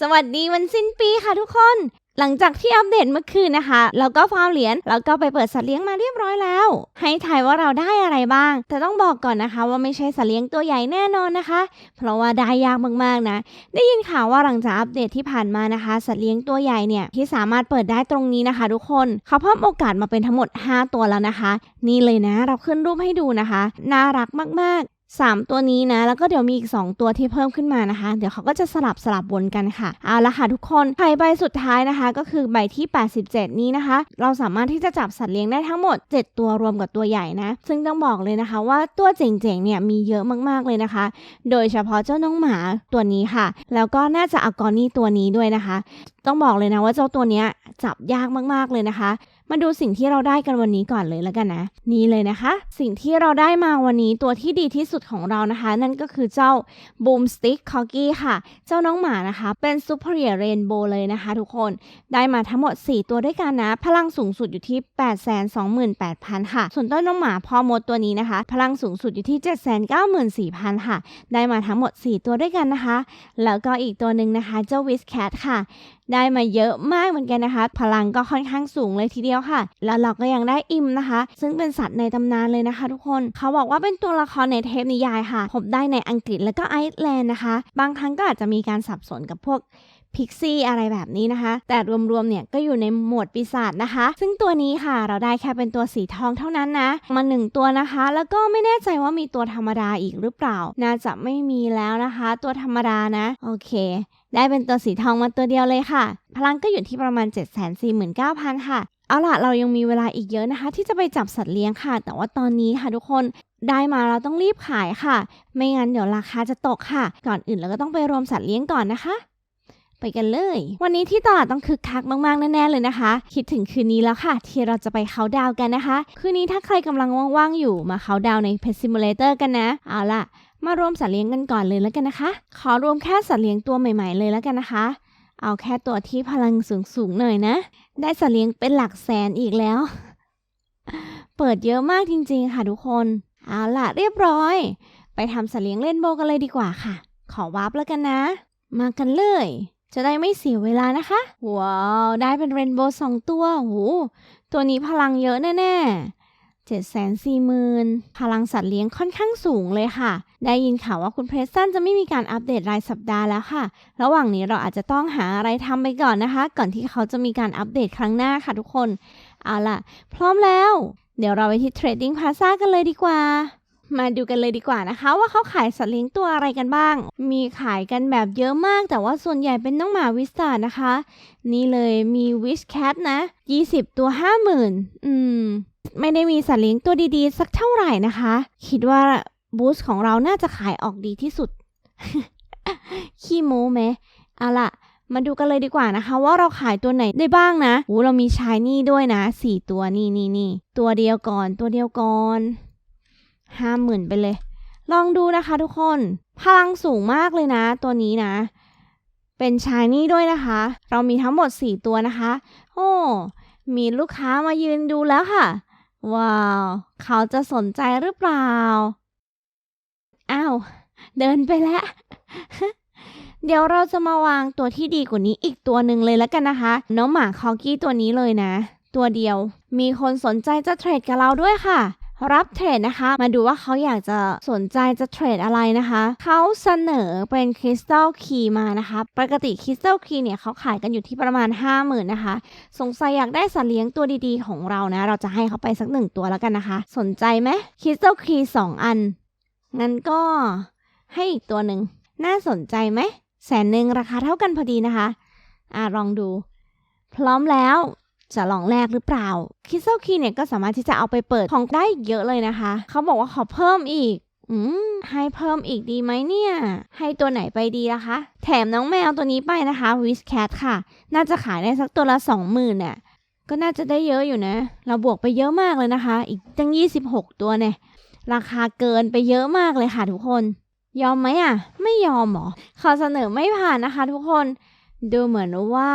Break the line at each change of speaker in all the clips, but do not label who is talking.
สวัสดีวันสิ้นปีค่ะทุกคน หลังจากที่อัปเดตเมื่อคืนนะคะเราก็ฟาร์มเหรียญแล้วก็ไปเปิดสัตว์เลี้ยงมาเรียบร้อยแล้ว ให้ทายว่าเราได้อะไรบ้าง แต่ต้องบอกก่อนนะคะ ว่าไม่ใช่สัตว์เลี้ยงตัวใหญ่แน่นอนนะคะ เพราะว่าได้ยากมากๆนะ ได้ยินข่าวว่าหลังจากอัปเดตที่ผ่านมานะคะ สัตว์เลี้ยงตัวใหญ่เนี่ยที่สามารถเปิดได้ตรงนี้นะคะ ทุกคนเขาเพิ่มโอกาสมาเป็นทั้งหมด 5 ตัวแล้วนะคะ นี่เลยนะ เราขึ้นรูปให้ดูนะคะ น่ารักมาก 3 ตัวนี้นะ แล้วก็เดี๋ยวมีอีก 2 ตัวที่เพิ่มขึ้นมานะคะ เดี๋ยวเขาก็จะสลับสลับวนกันค่ะ เอาละค่ะทุกคนไพ่ใบสุดท้ายนะคะ ก็คือใบที่ 87 นี้นะคะ เราสามารถที่จะจับสัตว์เลี้ยงได้ทั้งหมด 7 ตัวรวมกับตัวใหญ่นะ ซึ่งต้องบอกเลยนะคะว่าตัวเจ๋งๆเนี่ยมีเยอะมากๆเลยนะคะ โดยเฉพาะเจ้าน้องหมาตัวนี้ค่ะ แล้วก็น่าจะอากอนี่ตัวนี้ด้วยนะคะ ต้องบอกเลยนะว่าเจ้าตัวนี้จับยากมากๆเลยนะคะ มาดูสิ่งที่เราได้กันวันนี้ก่อนเลยแล้วกันนะ นี่เลยนะคะ สิ่งที่เราได้มาวันนี้ตัวที่ดีที่สุดของเรานะคะ นั่นก็คือเจ้า Boom Stick Corgi ค่ะ เจ้าน้องหมานะคะ เป็น Superior Rainbow เลยนะคะ ทุกคนได้มาทั้งหมด 4 ตัวด้วยกันนะ พลังสูงสุดอยู่ที่ 828,000 ค่ะ ส่วนต้นน้องหมาพอมดตัวนี้นะคะ พลังสูงสุดอยู่ที่ 794,000 ค่ะ ได้มาทั้งหมด 4 ตัวด้วยกันนะคะ แล้วก็อีกตัวหนึ่งนะคะ เจ้า w i z Cat ค่ะ ได้มาเยอะมากเหมือนกันนะคะ พลังก็ค่อนข้างสูงเลยทีเดียวค่ะ แล้วเราก็ยังได้อิมนะคะ ซึ่งเป็นสัตว์ในตำนานเลยนะคะ ทุกคนเขาบอกว่าเป็นตัวละครในเทปนิยายค่ะพบได้ในอังกฤษแล้วก็ไอซ์แลนด์นะคะ บางครั้งก็อาจจะมีการสับสนกับพวก พิกซี่อะไรแบบนี้นะคะ แต่รวมๆเนี่ยก็อยู่ในหมวดปีศาจนะคะ ซึ่งตัวนี้ค่ะเราได้แค่เป็นตัวสีทองเท่านั้นนะ มาหนึ่งตัวนะคะ แล้วก็ไม่แน่ใจว่ามีตัวธรรมดาอีกหรือเปล่า น่าจะไม่มีแล้วนะคะ ตัวธรรมดานะโอเค ได้เป็นตัวสีทองมาตัวเดียวเลยค่ะ พลังก็อยู่ที่ประมาณ 749,000 ค่ะเอาล่ะเรายังมีเวลาอีกเยอะนะคะ ที่จะไปจับสัตว์เลี้ยงค่ะ แต่ว่าตอนนี้ค่ะทุกคนได้มาเราต้องรีบขายค่ะ ไม่งั้นเดี๋ยวราคาจะตกค่ะ ก่อนอื่นเราก็ต้องไปรวมสัตว์เลี้ยงก่อนนะคะ ไปกันเลย วันนี้ที่ตลาดต้องคึกคักมากๆแน่ๆเลยนะคะ คิดถึงคืนนี้แล้วค่ะ ที่เราจะไปเขาดาวกันนะคะ คืนนี้ถ้าใครกำลังว่างๆอยู่มาเขาดาวน์ใน Pet Simulator กันนะ เอาล่ะ มารวมสัตว์เลี้ยงกันก่อนเลยแล้วกันนะคะ ขอรวมแค่สัตว์เลี้ยงตัวใหม่ ๆ เลยแล้วกันนะคะ เอาแค่ตัวที่พลังสูงๆหน่อยนะ ได้สัตว์เลี้ยงเป็นหลักแสนอีกแล้ว เปิดเยอะมากจริง ๆ ค่ะทุกคน เอาล่ะเรียบร้อย ไปทำสัตว์เลี้ยงเล่นโบกันเลยดีกว่าค่ะ ขอวาร์ปแล้วกันนะ มากันเลย จะได้ไม่เสียเวลานะคะ ว้าว ได้เป็นเรนโบว์สองตัวโหตัวนี้พลังเยอะแน่ๆเจ็ดแสนสี่หมื่นพลังสัตว์เลี้ยงค่อนข้างสูงเลยค่ะ ได้ยินข่าวว่าคุณเพรสตันจะไม่มีการอัปเดตรายสัปดาห์แล้วค่ะ ระหว่างนี้เราอาจจะต้องหาอะไรทำไปก่อนนะคะ ก่อนที่เขาจะมีการอัปเดตครั้งหน้าค่ะทุกคน เอาล่ะ พร้อมแล้ว เดี๋ยวเราไปที่ Trading Plaza กันเลยดีกว่า มาดูกันเลยดีกว่านะคะ ว่าเขาขายสัตว์เลี้ยงตัวอะไรกันบ้าง มีขายกันแบบเยอะมาก แต่ว่าส่วนใหญ่เป็นน้องหมาวิสตานะคะ นี่เลยมีวิชแคทนะ 20 ตัว 50,000 อืม ไม่ได้มีสัตว์เลี้ยงตัวดีๆ สักเท่าไหร่นะคะ คิดว่าบูสของเราน่าจะขายออกดีที่สุด ขี้โม้ไหมเอาล่ะมาดูกันเลยดีกว่านะคะ ว่าเราขายตัวไหนได้บ้างนะโอ้เรามีชายนี่ด้วยนะสี่ตัวนี่นี่นี่ตัวเดียวก่อนตัวเดียวก่อน ห้าหมื่นไปเลย ลองดูนะคะทุกคน พลังสูงมากเลยนะ ตัวนี้นะ เป็นชายนี่ด้วยนะคะ เรามีทั้งหมด 4 ตัวนะคะ โอ้ มีลูกค้ามายืนดูแล้วค่ะ ว้าว เขาจะสนใจหรือเปล่า อ้าว เดินไปแล้ว เดี๋ยวเราจะมาวางตัวที่ดีกว่านี้อีกตัวหนึ่งเลยแล้วกันนะคะ น้องหมาคอกี้ตัวนี้เลยนะ ตัวเดียว มีคนสนใจจะเทรดกับเราด้วยค่ะ รับเทรดนะคะ มาดูว่าเขาอยากจะสนใจจะเทรดอะไรนะคะ เขาเสนอเป็นคริสตัลคีมานะคะ ปกติคริสตัลคีเนี่ยเขาขายกันอยู่ที่ประมาณ 50,000นะคะ สงสัยอยากได้สัตว์เลี้ยงตัวดีๆ ของเรานะ เราจะให้เขาไปสักหนึ่งตัวแล้วกันนะคะ สนใจไหมคริสตัลคีสองอัน งั้นก็ให้อีกตัวหนึ่ง น่าสนใจไหม แสนหนึ่งราคาเท่ากันพอดีนะคะ อ่าลองดู พร้อมแล้ว จะลองแลกหรือเปล่าคิสเซลคีเนี่ยก็สามารถที่จะเอาไปเปิดของได้เยอะเลยนะคะ เขาบอกว่าขอเพิ่มอีกอืมให้เพิ่มอีกดีไหมเนี่ย ให้ตัวไหนไปดีล่ะคะ แถมน้องแมวตัวนี้ไปนะคะวิสแคทค่ะ น่าจะขายได้สักตัวละสองหมื่นเนี่ยก็น่าจะได้เยอะอยู่นะ เราบวกไปเยอะมากเลยนะคะ อีกตั้ง 26 ตัวเนี่ย ราคาเกินไปเยอะมากเลยค่ะทุกคน ยอมไหมอะ ไม่ยอมหรอขอเสนอไม่ผ่านนะคะทุกคน ดูเหมือนว่า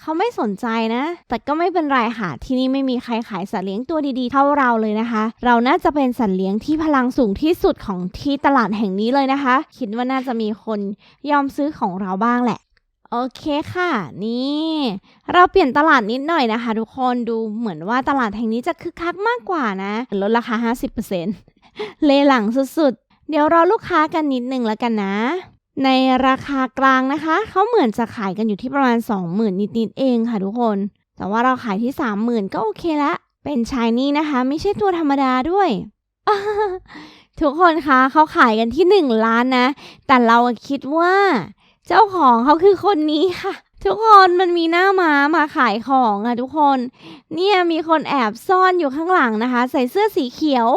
เขาไม่สนใจนะ แต่ก็ไม่เป็นไรค่ะ ที่นี่ไม่มีใครขายสัตว์เลี้ยงตัวดีๆ เท่าเราเลยนะคะ เราน่าจะเป็นสัตว์เลี้ยงที่พลังสูงที่สุดของที่ตลาดแห่งนี้เลยนะคะ คิดว่าน่าจะมีคนยอมซื้อของเราบ้างแหละ โอเคค่ะ นี่ เราเปลี่ยนตลาดนิดหน่อยนะคะ ทุกคน ดูเหมือนว่าตลาดแห่งนี้จะคึกคักมากกว่านะ ลดราคา 50%เลหลังสุดๆ เดี๋ยวรอลูกค้ากันนิดนึงแล้วกันนะ ในราคากลางนะคะ เขาเหมือนจะขายกันอยู่ที่ประมาณ 20,000 นิดๆเองค่ะทุกคน แต่ว่าเราขายที่ 30,000 ก็โอเคละ เป็นชายนี่นะคะ ไม่ใช่ตัวธรรมดาด้วย ทุกคนคะเขาขายกันที่ 1 ล้านนะ แต่เราคิดว่า เจ้าของเขาคือคนนี้ค่ะ ทุกคนมันมีหน้าม้ามาขายของอะทุกคน เนี่ยมีคนแอบซ่อนอยู่ข้างหลังนะคะ ใส่เสื้อสีเขียว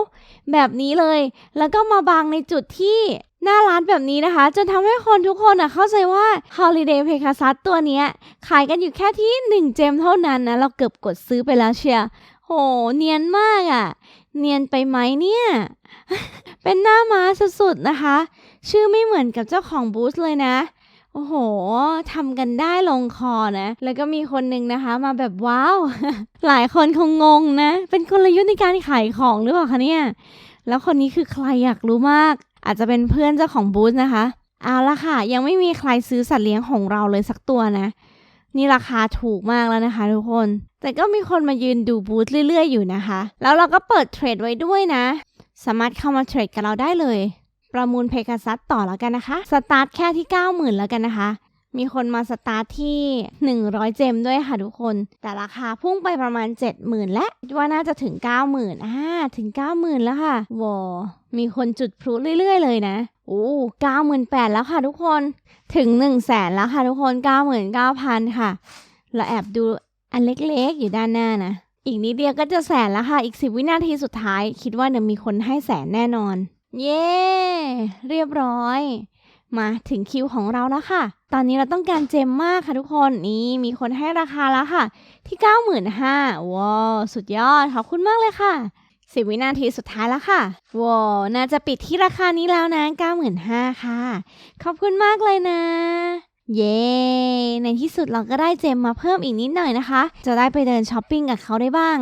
แบบนี้เลย แล้วก็มาบังในจุดที่หน้าร้านแบบนี้นะคะจนทำให้คนทุกคนอะเข้าใจว่า Holiday p e g a s u s ตัวเนี้ยขายกันอยู่แค่ที่ 1 เจมเท่านั้นนะ เราเกือบกดซื้อไปแล้วเชียร์โห เนียนมากอะ เนียนไปไหมเนี่ย เป็นหน้าม้าสุดๆนะคะ ชื่อไม่เหมือนกับเจ้าของบูธเลยนะ โอ้โหทำกันได้ลงคอนะ แล้วก็มีคนหนึ่งนะคะมาแบบว้าว หลายคนคงงงนะ เป็นกลยุทธ์ในการขายของหรือเปล่าคะเนี่ย แล้วคนนี้คือใครอยากรู้มาก อาจจะเป็นเพื่อนเจ้าของบูธนะคะ เอาละค่ะ ยังไม่มีใครซื้อสัตว์เลี้ยงของเราเลยสักตัวนะ นี่ราคาถูกมากแล้วนะคะทุกคน แต่ก็มีคนมายืนดูบูธเรื่อยๆ อยู่นะคะ แล้วเราก็เปิดเทรดไว้ด้วยนะ สามารถเข้ามาเทรดกับเราได้เลย ประมูลเพกาซัสต่อแล้วกันนะคะ สตาร์ทแค่ที่ 90,000 แล้วกันนะคะ มีคนมาสตาร์ทที่ 100 เจมด้วยค่ะทุกคน แต่ราคาพุ่งไปประมาณ 70,000 และคิดว่าน่าจะถึง 90,000อ่าถึง 90,000 แล้วค่ะวอมีคนจุดพลุเรื่อย ๆ เลยนะโอ้98,000 แล้วค่ะทุกคน ถึง 1 0 0 0 0แสนแล้วค่ะทุกคน 99,000 ค่ะ เราแอบดูอันเล็กๆ อยู่ด้านหน้านะ อีกนิดเดียวก็จะแสนแล้วค่ะ อีก 10 วินาทีสุดท้าย คิดว่าเดี๋ยวมีคนให้แสนแน่นอน เย้เรียบร้อย มาถึงคิวของเราแล้วค่ะ ตอนนี้เราต้องการเจมมากค่ะทุกคนนี่มีคนให้ราคาแล้วค่ะ ที่ 95,000ว้าวสุดยอดขอบคุณมากเลยค่ะสิบวินาทีสุดท้ายแล้วค่ะว้าวน่าจะปิดที่ราคานี้แล้วนะ 95,000ค่ะ ขอบคุณมากเลยนะ เย้ ในที่สุดเราก็ได้เจมมาเพิ่มอีกนิดหน่อยนะคะ จะได้ไปเดินช้อปปิ้งกับเขาได้บ้าง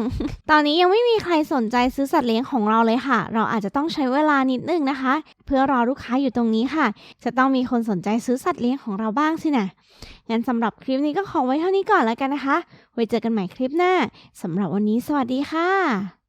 ตอนนี้ยังไม่มีใครสนใจซื้อสัตว์เลี้ยงของเราเลยค่ะ เราอาจจะต้องใช้เวลานิดนึงนะคะ เพื่อรอลูกค้าอยู่ตรงนี้ค่ะ จะต้องมีคนสนใจซื้อสัตว์เลี้ยงของเราบ้างสินะงั้นสำหรับคลิปนี้ก็ขอไว้เท่านี้ก่อนแล้วกันนะคะ ไว้เจอกันใหม่คลิปหน้าสำหรับวันนี้สวัสดีค่ะ